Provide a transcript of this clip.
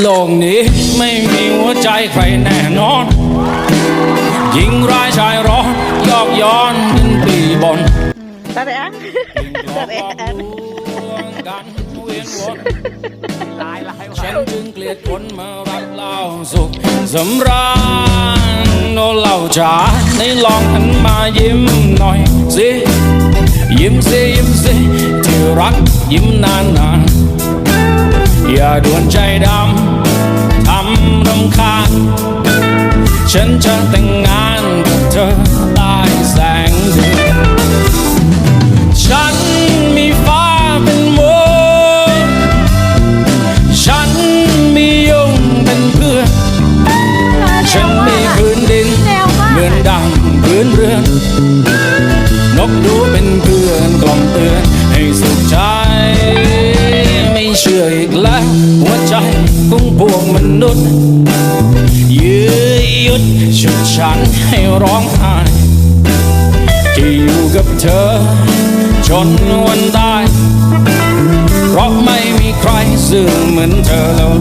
โลกนี้ไม่มีหัวใจใครแน่นอนยิงร้ายชายร้อนยอกย้อนดินปีบนตาแดงหลอกหลอกลวงกันเวียนวนฉันจึงเกลียดคนมารักเล่าสุขสำราญโนเล่าจ๋าในลองหันมายิ้มหน่อยสิ ยิ้มสิยิ้มสิที่รักยิ้มนานนานๆ อย่าด่วนใจดำทำรำคาญฉันจะแต่งงานกับเธอใต้แสงเดือนฉันมีฟ้าเป็นโมนฉันมียุงเป็นเพื่อนฉันมีพื้นดินเหมือนดังพื้นเรือน นกดูเป็นเพื่อนกล่อมเตือนให้สุขใจ วหัวใจของพวกมนุษย์ยื้อยุดชุดฉันให้ร้องไห้ที่อยู่กับเธอ จนวันตาย เพราะไม่มีใครซื่อเหมือนเธอแล้ว